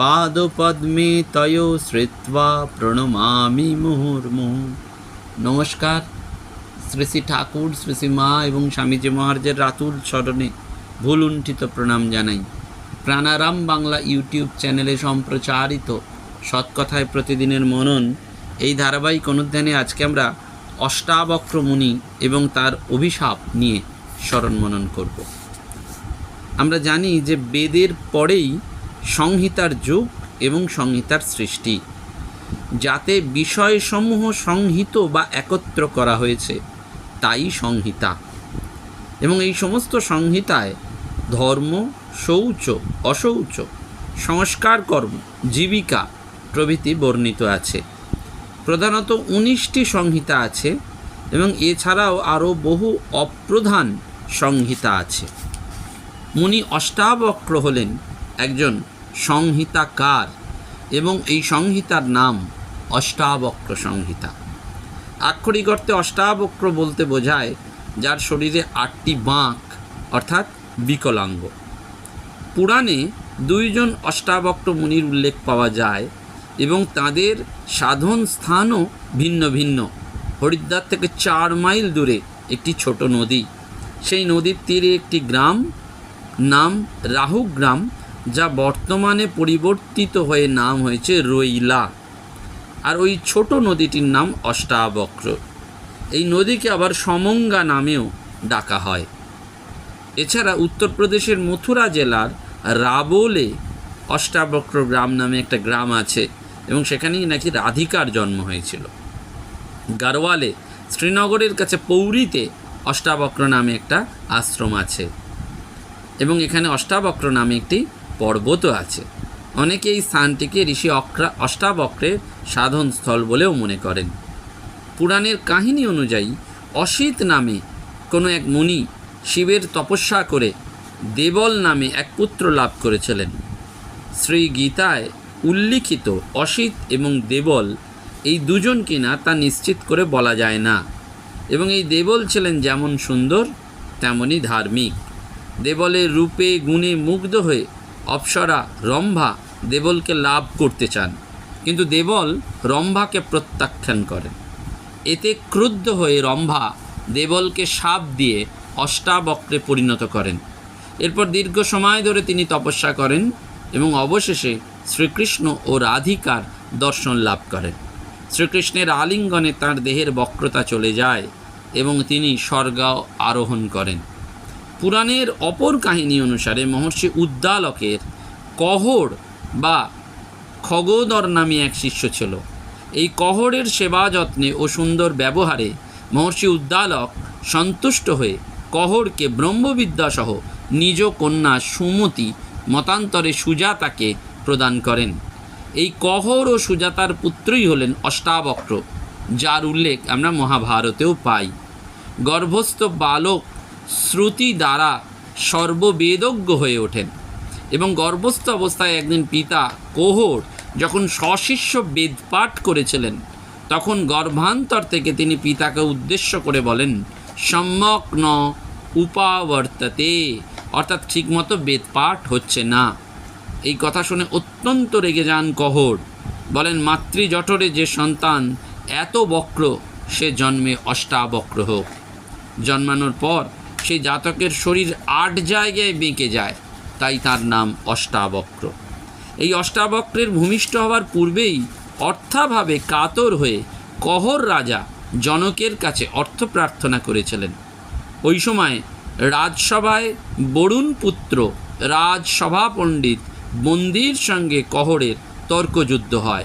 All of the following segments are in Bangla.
পাদপদ্মে তয় শ্রিত্বা প্রণমামি মুহুর্মুহু নমস্কার শ্রী শ্রী ঠাকুর শ্রী শ্রী মা এবং স্বামীজি মহারাজের রাতুল স্মরণে ভুলুণ্ঠিত প্রণাম জানাই। প্রাণারাম বাংলা ইউটিউব চ্যানেলে সম্প্রচারিত সৎকথায় প্রতিদিনের মনন, এই ধারাবাহিক অনুধ্যানে আজকে আমরা অষ্টাবক্র মুনি এবং তার অভিশাপ নিয়ে স্মরণ মনন করব। আমরা জানি যে বেদের পরেই সংহিতার যুগ এবং সংহিতার সৃষ্টি, যাতে বিষয়সমূহ সংহিত বা একত্র করা হয়েছে, তাই সংহিতা। এবং এই সমস্ত সংহিতায় ধর্ম, শৌচ, অশৌচ, সংস্কার কর্ম, জীবিকা প্রভৃতি বর্ণিত আছে। প্রধানত উনিশটি সংহিতা আছে এবং এছাড়াও আরও বহু অপ্রধান সংহিতা আছে। মুনি অষ্টাবক্র হলেন একজন সংহিতাকার এবং এই সংহিতার নাম অষ্টাবক্র সংহিতা। আক্ষরিক অর্থে অষ্টাবক্র বলতে বোঝায় যার শরীরে আটটি বাঁক, অর্থাৎ বিকলাঙ্গ। পুরাণে দুইজন অষ্টাবক্র মুনির উল্লেখ পাওয়া যায় এবং তাদের সাধন স্থানও ভিন্ন ভিন্ন। হরিদ্বার থেকে চার মাইল দূরে একটি ছোট নদী। সেই নদীর তীরে একটি গ্রাম, নাম রাহু গ্রাম যা বর্তমানে পরিবর্তিত হয়ে নাম হয়েছে রইলা আর ওই ছোট নদীটির নাম অষ্টাবক্র। এই নদীকে আবার সমঙ্গা নামেও ডাকা হয়। এছাড়া উত্তরপ্রদেশের মথুরা জেলার রাবোলে অষ্টাবক্র গ্রাম নামে একটা গ্রাম আছে এবং সেখানেই নাকি রাধিকার জন্ম হয়েছিল। গারওয়ালে শ্রীনগরের কাছে পৌরীতে অষ্টাবক্র নামে একটা আশ্রম আছে এবং এখানে অষ্টাবক্র নামে একটি পর্বতও আছে। অনেকে এই স্থানটিকে ঋষি অক্রা অষ্টাবক্রের সাধনস্থল বলেও মনে করেন। পুরাণের কাহিনী অনুযায়ী, অসিত নামে কোনো এক মুনি শিবের তপস্যা করে দেবল নামে এক পুত্র লাভ করেছিলেন। শ্রী গীতায় উল্লিখিত অসিত এবং দেবল এই দুজন কিনা তা নিশ্চিত করে বলা যায় না। এবং এই দেবল ছিলেন যেমন সুন্দর, তেমনই ধার্মিক। দেবলের রূপে, গুণে মুগ্ধ হয়ে অপ্সরা, রম্ভা দেবলকে লাভ করতে চান। কিন্তু দেবল রম্ভাকে প্রত্যাখ্যান করেন। এতে ক্রুদ্ধ হয়ে রম্ভা দেবলকে সাপ দিয়ে অষ্টাবক্রে পরিণত করেন। এরপর দীর্ঘ সময় ধরে তিনি তপস্যা করেন এবং অবশেষে শ্রীকৃষ্ণ ও রাধিকার দর্শন লাভ করেন। শ্রীকৃষ্ণের আলিঙ্গনে তার দেহের বক্রতা চলে যায় এবং তিনি স্বর্গ আরোহণ করেন। পুরাণের অপর কাহিনী অনুসারে মহর্ষি উদ্দালকের কহর বা খগোদর নামে এক শিষ্য ছিল। এই কহরের সেবা যত্নে ও সুন্দর ব্যবহারে মহর্ষি উদ্দালক সন্তুষ্ট হয়ে কহরকে ব্রহ্মবিদ্যাসহ নিজ কন্যা সুমতি মতান্তরে সুজাতাকে প্রদান করেন। এই কহর ও সুজাতার পুত্রই হলেন অষ্টাবক্র, যার উল্লেখ আমরা মহাভারতেও পাই। গর্ভস্থ বালক শ্রুতি দ্বারা সর্ববেদজ্ঞ হয়ে ওঠেন এবং গর্ভস্থ অবস্থায় একদিন পিতা কোহর যখন সশিষ্য বেদপাঠ করেছিলেন, তখন গর্ভান্তর থেকে তিনি পিতাকে উদ্দেশ্য করে বলেন, সম্যক ন উপাবর্ততে, অর্থাৎ ঠিকমতো বেদপাঠ হচ্ছে না। এই কথা শুনে অত্যন্ত রেগে যান কহর। বলেন, মাতৃজঠরে যে সন্তান এত বক্র, সে জন্মে অষ্টাবক্র হোক। জন্মানোর পর সেই জাতকের শরীর আট জায়গায় বেঁকে যায়, তাই তার নাম অষ্টাবক্র। এই অষ্টাবক্রের ভূমিষ্ঠ হওয়ার পূর্বেই অর্থাভাবে কাতর হয়ে কহর রাজা জনকের কাছে অর্থ প্রার্থনা করেছিলেন। ওই সময় রাজসভায় বরুণ পুত্র রাজসভা পণ্ডিত বন্দির সঙ্গে কহরের তর্কযুদ্ধ হয়।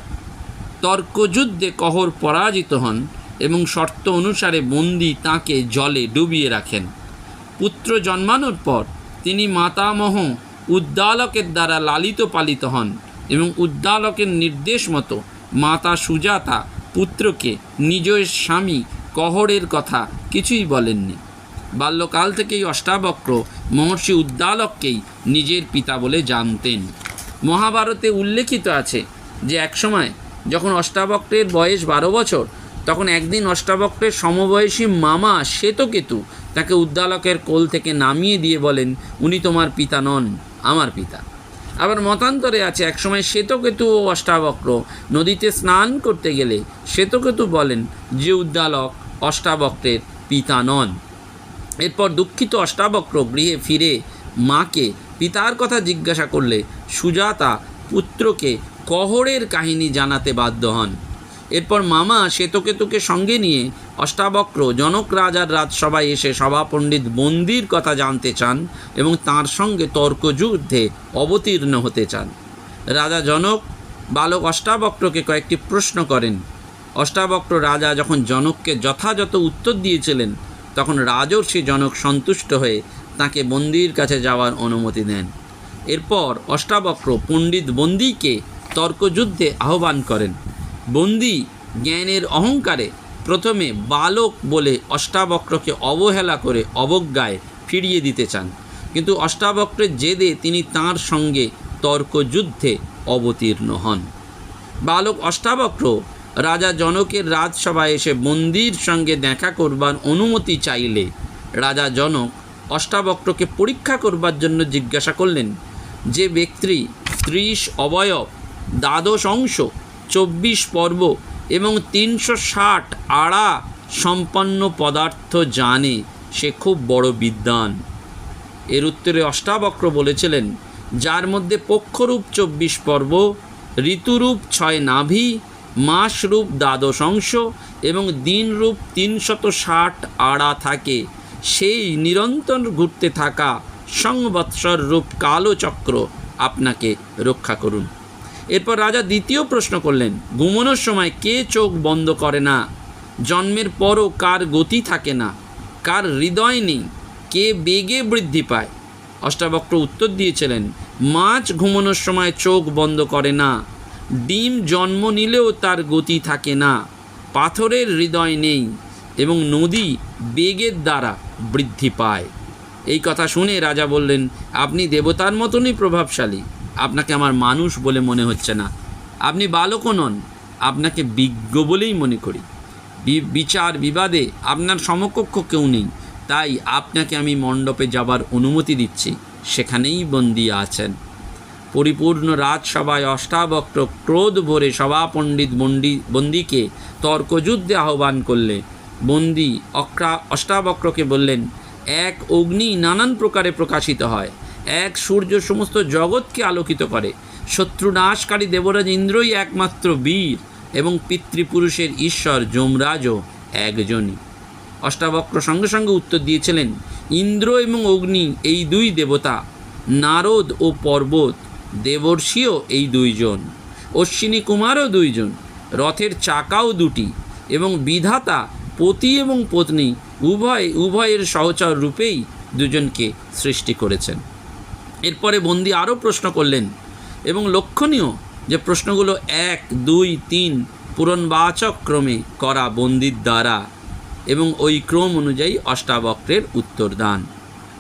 তর্কযুদ্ধে কহর পরাজিত হন এবং শর্ত অনুসারে বন্দি তাকে জলে ডুবিয়ে রাখেন। পুত্র জন্মানোর পর তিনি মাতামহ উদ্দালকের দ্বারা লালিত পালিত হন এবং উদ্দালকের নির্দেশ মতো মাতা সুজাতা পুত্রকে নিজ স্বামী কহরের কথা কিছুই বলেননি। বাল্যকাল থেকেই অষ্টাবক্র মহর্ষি উদ্দালককেই নিজের পিতা বলে জানতেন। মহাভারতে উল্লেখিত আছে যে একসময় যখন অষ্টাবক্রের বয়স বারো বছর তখন একদিন অষ্টাবক্রের সমবয়সী মামা শ্বেতকেতু তাকে উদ্দালকের কোল থেকে নামিয়ে দিয়ে বলেন, উনি তোমার পিতা নন, আমার পিতা। আবার মতান্তরে আছে, একসময় শ্বেতকেতু ও অষ্টাবক্র নদীতে স্নান করতে গেলে শ্বেতকেতু বলেন, যে উদ্দালক অষ্টাবক্রের পিতা নন। এরপর দুঃখিত অষ্টাবক্র গৃহে ফিরে মাকে পিতার কথা জিজ্ঞাসা করলে, সুজাতা, পুত্রকে কহরের কাহিনী জানাতে বাধ্য হন। এরপর মামা শ্বেতকেতুকে সঙ্গে নিয়ে অষ্টাবক্র জনক রাজার রাজসভায় এসে সভা পণ্ডিত বন্দির কথা জানতে চান এবং তার সঙ্গে তর্কযুদ্ধে অবতীর্ণ হতে চান। রাজা জনক বালক অষ্টাবক্রকে কয়েকটি প্রশ্ন করেন। অষ্টাবক্র রাজা যখন জনককে যথাযথ উত্তর দিয়েছিলেন, তখন রাজর্ষি জনক সন্তুষ্ট হয়ে তাকে বন্দির কাছে যাওয়ার অনুমতি দেন। এরপর অষ্টাবক্র পণ্ডিত বন্দিকে তর্কযুদ্ধে আহ্বান করেন। বন্দি জ্ঞানের অহংকারে প্রথমে বালক বলে অষ্টাবক্রকে অবহেলা করে অবজ্ঞায় ফিরিয়ে দিতে চান। কিন্তু অষ্টাবক্রের জেদে তিনি তার সঙ্গে তর্কযুদ্ধে অবতীর্ণ হন। বালক অষ্টাবক্র রাজা জনকের রাজসভায় এসে বন্দির সঙ্গে দেখা করবার অনুমতি চাইলে রাজা জনক অষ্টাবক্রকে পরীক্ষা করবার জন্য জিজ্ঞাসা করলেন, যে ব্যক্তি ত্রিশ অবয়ব দ্বাদশ অংশ চব্বিশ পর্ব এবং তিনশো ষাট আড়া সম্পন্ন পদার্থ জানে। সে খুব বড় বিদ্বান। এর উত্তরে অষ্টাবক্র বলেছিলেন, যার মধ্যে পক্ষরূপ চব্বিশ পর্ব, ঋতুরূপ ছয় নাভি, মাসরূপ দ্বাদশ অংশ এবং দিনরূপ তিনশত ষাট আড়া থাকে, সেই নিরন্তর ঘুরতে থাকা সংবৎসর রূপ কালো চক্র আপনাকে রক্ষা করুন। এরপর রাজা দ্বিতীয় প্রশ্ন করলেন, ঘুমানোর সময় কে চোখ বন্ধ করে না? জন্মের পরও কার গতি থাকে না? কার হৃদয় নেই? কে বেগে বৃদ্ধি পায়? অষ্টাবক্র উত্তর দিয়েছিলেন, মাছ ঘুমানোর সময় চোখ বন্ধ করে না। ডিম জন্ম নিলেও তার গতি থাকে না। পাথরের হৃদয় নেই এবং নদী বেগের দ্বারা বৃদ্ধি পায়। এই কথা শুনে রাজা বললেন, আপনি দেবতার মতনই প্রভাবশালী। আপনাকে আমার মানুষ বলে মনে হচ্ছে না। আপনি বালকও নন, আপনাকে বিজ্ঞ বলেই মনে করি। বিচার বিবাদে আপনার সমকক্ষ কেউ নেই, তাই আপনাকে আমি মণ্ডপে যাবার অনুমতি দিচ্ছি, সেখানেই বন্দি আছেন। পরিপূর্ণ রাজসভায় অষ্টাবক্র ক্রোধ ভরে সভা পণ্ডিত বন্দি বন্দিকে তর্কযুদ্ধে আহ্বান করলে, বন্দি অক্রা, অষ্টাবক্রকে বললেন, এক অগ্নি নানান প্রকারে প্রকাশিত হয় এক সূর্য সমস্ত জগৎকে আলোকিত করে। শত্রু নাশকারী দেবরাজ ইন্দ্রই একমাত্র বীর এবং পিতৃপুরুষের ঈশ্বর যমরাজও একজনই। অষ্টাবক্র সঙ্গে সঙ্গে উত্তর দিয়েছিলেন, ইন্দ্র এবং অগ্নি এই দুই দেবতা, নারদ ও পর্বত, দেবর্ষিও এই দুইজন, অশ্বিনী কুমারও দুইজন, রথের চাকাও দুটি এবং বিধাতা, পতি এবং পত্নী উভয়, উভয়ের সহচর রূপেই দুজনকে সৃষ্টি করেছেন। এরপরে বন্দি আরও প্রশ্ন করলেন এবং লক্ষণীয় যে প্রশ্নগুলো এক, দুই, তিন পূরণবাচক ক্রমে করা বন্দির দ্বারা এবং ওই ক্রম অনুযায়ী অষ্টাবক্রের উত্তর দান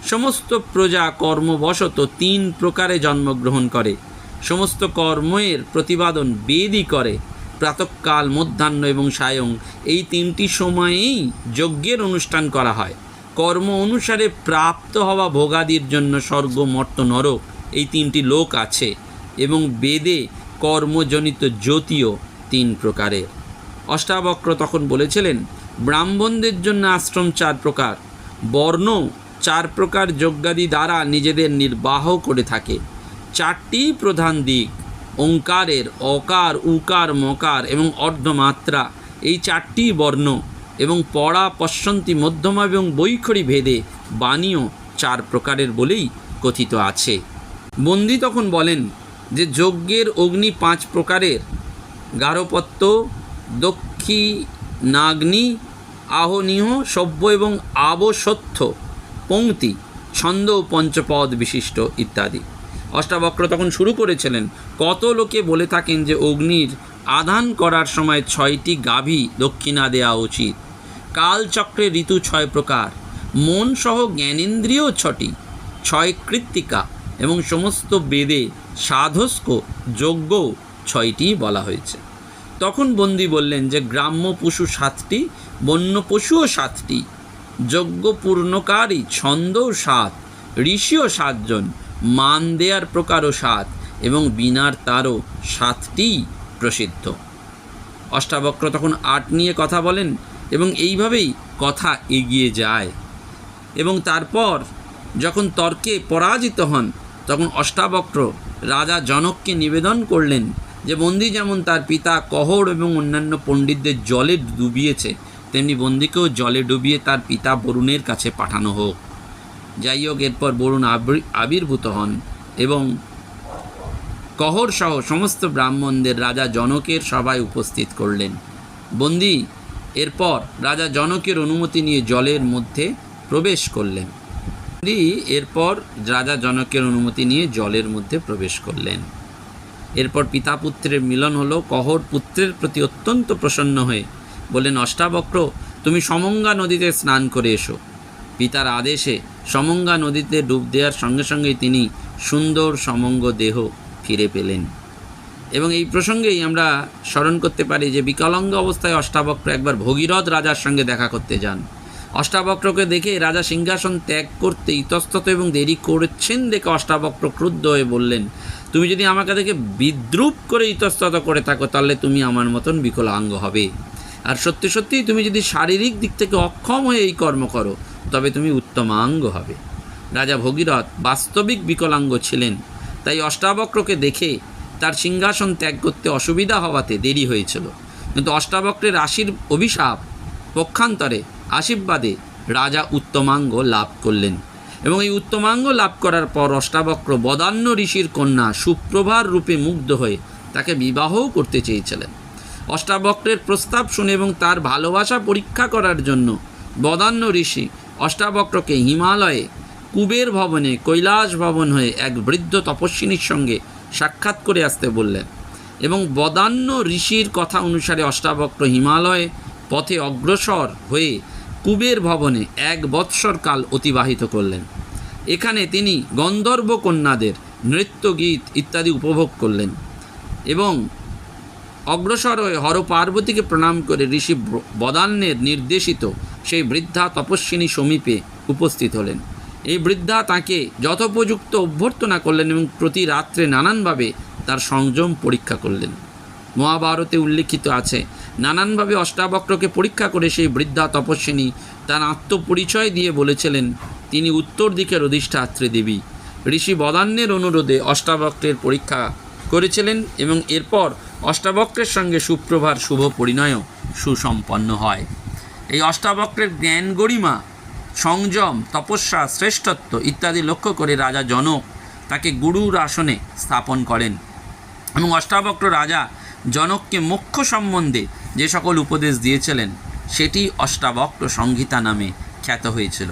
সমস্ত প্রজা কর্মবশত তিন প্রকারে জন্মগ্রহণ করে। সমস্ত কর্মের প্রতিপাদন বেদই করে। প্রাতকাল, মধ্যাহ্ন এবং সায়ং এই তিনটি সময়েই যজ্ঞের অনুষ্ঠান করা হয়। কর্ম অনুসারে প্রাপ্ত হওয়া ভোগাদির জন্য স্বর্গ মর্ত নরক। এই তিনটি লোক আছে এবং বেদে কর্মজনিত জ্যোতিও তিন প্রকারের। অষ্টাবক্র তখন বলেছিলেন, ব্রাহ্মণদের জন্য আশ্রম চার প্রকার। বর্ণ চার প্রকার যজ্ঞাদি দ্বারা নিজেদের নির্বাহ করে থাকে। চারটি প্রধান দিক, ওঙ্কারের, অকার, উকার, মকার এবং অর্ধমাত্রা। এই চারটি বর্ণ এবং পড়া, পশ্যন্তি, মধ্যমা এবং বৈখরি ভেদে বাণীও চার প্রকারের বলেই কথিত আছে। বন্দি তখন বলেন যে, যজ্ঞের অগ্নি পাঁচ প্রকারের। গারপত্য, দক্ষী, নাগ্নি, আহনিহ, সভ্য এবং আবসত্য পংক্তি ছন্দ পঞ্চপদ বিশিষ্ট ইত্যাদি। অষ্টাবক্র তখন শুরু করেছিলেন, কত লোকে বলে থাকেন যে, অগ্নির আধান করার সময় ছয়টি গাভী দক্ষিণা দেওয়া উচিত। কালচক্রে ঋতু ছয় প্রকার। মন সহ জ্ঞানেন্দ্রিয় ছটি, ছয় কৃত্তিকা এবং সমস্ত বেদে সাধস্ক যজ্ঞ ছয়টি বলা হয়েছে। তখন বন্দি বললেন যে, গ্রাম্য পশু সাতটি, বন্য পশুও সাতটি, যজ্ঞ পূর্ণকারী ছন্দও সাত, ঋষিও সাতজন, মান দেয়ার প্রকারও সাত এবং বিনার তারও সাতটি প্রসিদ্ধ। অষ্টাবক্র তখন আট নিয়ে কথা বলেন এবং এইভাবেই কথা এগিয়ে যায়। এবং তারপর যখন তর্কে পরাজিত হন, তখন অষ্টাবক্র রাজা জনককে নিবেদন করলেন যে, বন্দি যেমন তার পিতা কহর এবং অন্যান্য পণ্ডিতদের জলে ডুবিয়েছে, তেমনি বন্দিকেও জলে ডুবিয়ে তার পিতা বরুণের কাছে পাঠানো হোক। যাই হোক, এরপর বরুণ আবির- আবির্ভূত হন এবং কহর সহ সমস্ত ব্রাহ্মণদের রাজা জনকের সভায় উপস্থিত করলেন। বন্দি এরপর রাজা জনকের অনুমতি নিয়ে জলের মধ্যে প্রবেশ করলেন। এরপর রাজা জনকের অনুমতি নিয়ে জলের মধ্যে প্রবেশ করলেন। এরপর পিতা পুত্রের মিলন হলো। কহর পুত্রের প্রতি অত্যন্ত প্রসন্ন হয়ে বললেন, অষ্টাবক্র, তুমি সমঙ্গা নদীতে স্নান করে এসো। পিতার আদেশে সমঙ্গা নদীতে ডুব দেওয়ার সঙ্গে সঙ্গেই তিনি সুন্দর সমঙ্গ দেহ ফিরে পেলেন। এবং এই প্রসঙ্গেই আমরা স্মরণ করতে পারি যে বিকলাঙ্গ অবস্থায় অষ্টাবক্র একবার ভগীরথ রাজার সঙ্গে দেখা করতে যান। অষ্টাবক্রকে দেখে রাজা সিংহাসন ত্যাগ করতে ইতস্তত এবং দেরি করছেন দেখে অষ্টাবক্র ক্রুদ্ধ হয়ে বললেন, তুমি যদি আমাকে দেখে বিদ্রুপ করে ইতস্তত করে থাকো, তাহলে তুমি আমার মতন বিকলাঙ্গ হবে। আর সত্যি সত্যিই তুমি যদি শারীরিক দিক থেকে অক্ষম হয়ে এই কর্ম করো, তবে তুমি উত্তমাঙ্গ হবে। রাজা ভগীরথ বাস্তবিক বিকলাঙ্গ ছিলেন, তাই অষ্টাবক্রকে দেখে তার সিংহাসন ত্যাগ করতে অসুবিধা হওয়াতে দেরি হয়েছিল। কিন্তু অষ্টাবক্রের আশির অভিশাপ পক্ষান্তরে আশীর্বাদে রাজা উত্তমাঙ্গ লাভ করলেন এবং এই উত্তমাঙ্গ লাভ করার পর অষ্টাবক্র বদান্য ঋষির কন্যা সুপ্রভার রূপে মুগ্ধ হয়ে তাকে বিবাহও করতে চেয়েছিলেন। অষ্টাবক্রের প্রস্তাব শুনে এবং তার ভালোবাসা পরীক্ষা করার জন্য বদান্য ঋষি অষ্টাবক্রকে হিমালয়ে কুবের ভবনে কৈলাস ভবন হয়ে এক বৃদ্ধ তপস্বিনীর সঙ্গে সাক্ষাৎ করে আসতে বললেন এবং বদান্য ঋষির কথা অনুসারে অষ্টাবক্র হিমালয়ে পথে অগ্রসর হয়ে কুবের ভবনে এক বৎসর কাল অতিবাহিত করলেন। এখানে তিনি গন্ধর্ব কন্যাদের নৃত্য, গীত ইত্যাদি উপভোগ করলেন এবং অগ্রসর হয়ে হর পার্বতীকে প্রণাম করে ঋষি বদান্যের নির্দেশিত সেই বৃদ্ধা তপস্বিনী সমীপে উপস্থিত হলেন। এই বৃদ্ধা তাকে যথোপযুক্ত অভ্যর্থনা করলেন এবং প্রতি রাত্রে নানানভাবে তার সংযম পরীক্ষা করলেন। মহাভারতে উল্লেখিত আছে, নানানভাবে অষ্টাবক্রকে পরীক্ষা করে সেই বৃদ্ধা তপস্বিনী তার আত্মপরিচয় দিয়ে বলেছিলেন, তিনি উত্তর দিকের অধিষ্ঠাত্রী দেবী। ঋষি বদান্যের অনুরোধে অষ্টাবক্রের পরীক্ষা করেছিলেন এবং এরপর অষ্টাবক্রের সঙ্গে সুপ্রভার শুভ পরিণয়ও সুসম্পন্ন হয়। এই অষ্টাবক্রের জ্ঞান গরিমা সংযম, তপস্যা, শ্রেষ্ঠত্ব ইত্যাদি লক্ষ্য করে রাজা জনক তাকে গুরুর আসনে স্থাপন করেন এবং অষ্টাবক্র রাজা জনককে মোক্ষ সম্বন্ধে যে সকল উপদেশ দিয়েছিলেন, সেটি অষ্টাবক্র সংহিতা নামে খ্যাত হয়েছিল।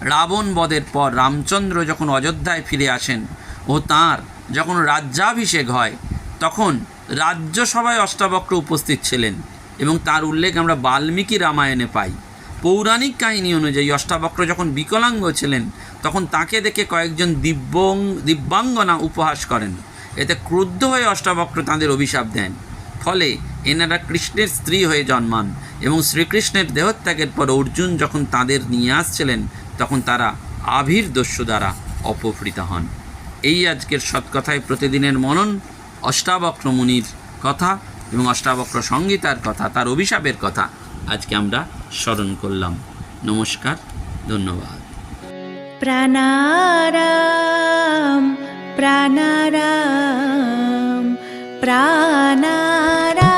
রাবণ বধের পর রামচন্দ্র যখন অযোধ্যায় ফিরে আসেন ও তাঁর যখন রাজ্যাভিষেক হয়, তখন রাজ্যসভায় অষ্টাবক্র উপস্থিত ছিলেন এবং তার উল্লেখ আমরা বাল্মীকি রামায়ণে পাই। পৌরাণিক কাহিনী অনুযায়ী অষ্টাবক্র যখন বিকলাঙ্গ ছিলেন, তখন তাকে দেখে কয়েকজন দিব্যং, দিব্যাঙ্গনা উপহাস করেন। এতে ক্রুদ্ধ হয়ে অষ্টাবক্র তাঁদের অভিশাপ দেন। ফলে এনারা কৃষ্ণের স্ত্রী হয়ে জন্মান এবং শ্রীকৃষ্ণের দেহত্যাগের পর অর্জুন যখন তাদের নিয়ে আসছিলেন, তখন তারা আভির দস্যু দ্বারা অপহৃত হন। এই আজকের সৎকথায় প্রতিদিনের মনন অষ্টাবক্র মুনির কথা এবং অষ্টাবক্র সংগীতার কথা, তার অভিশাপের কথা আজকে আমরা স্মরণ করলাম। নমস্কার ধন্যবাদ। প্রাণারাম প্রাণারাম প্রাণারাম।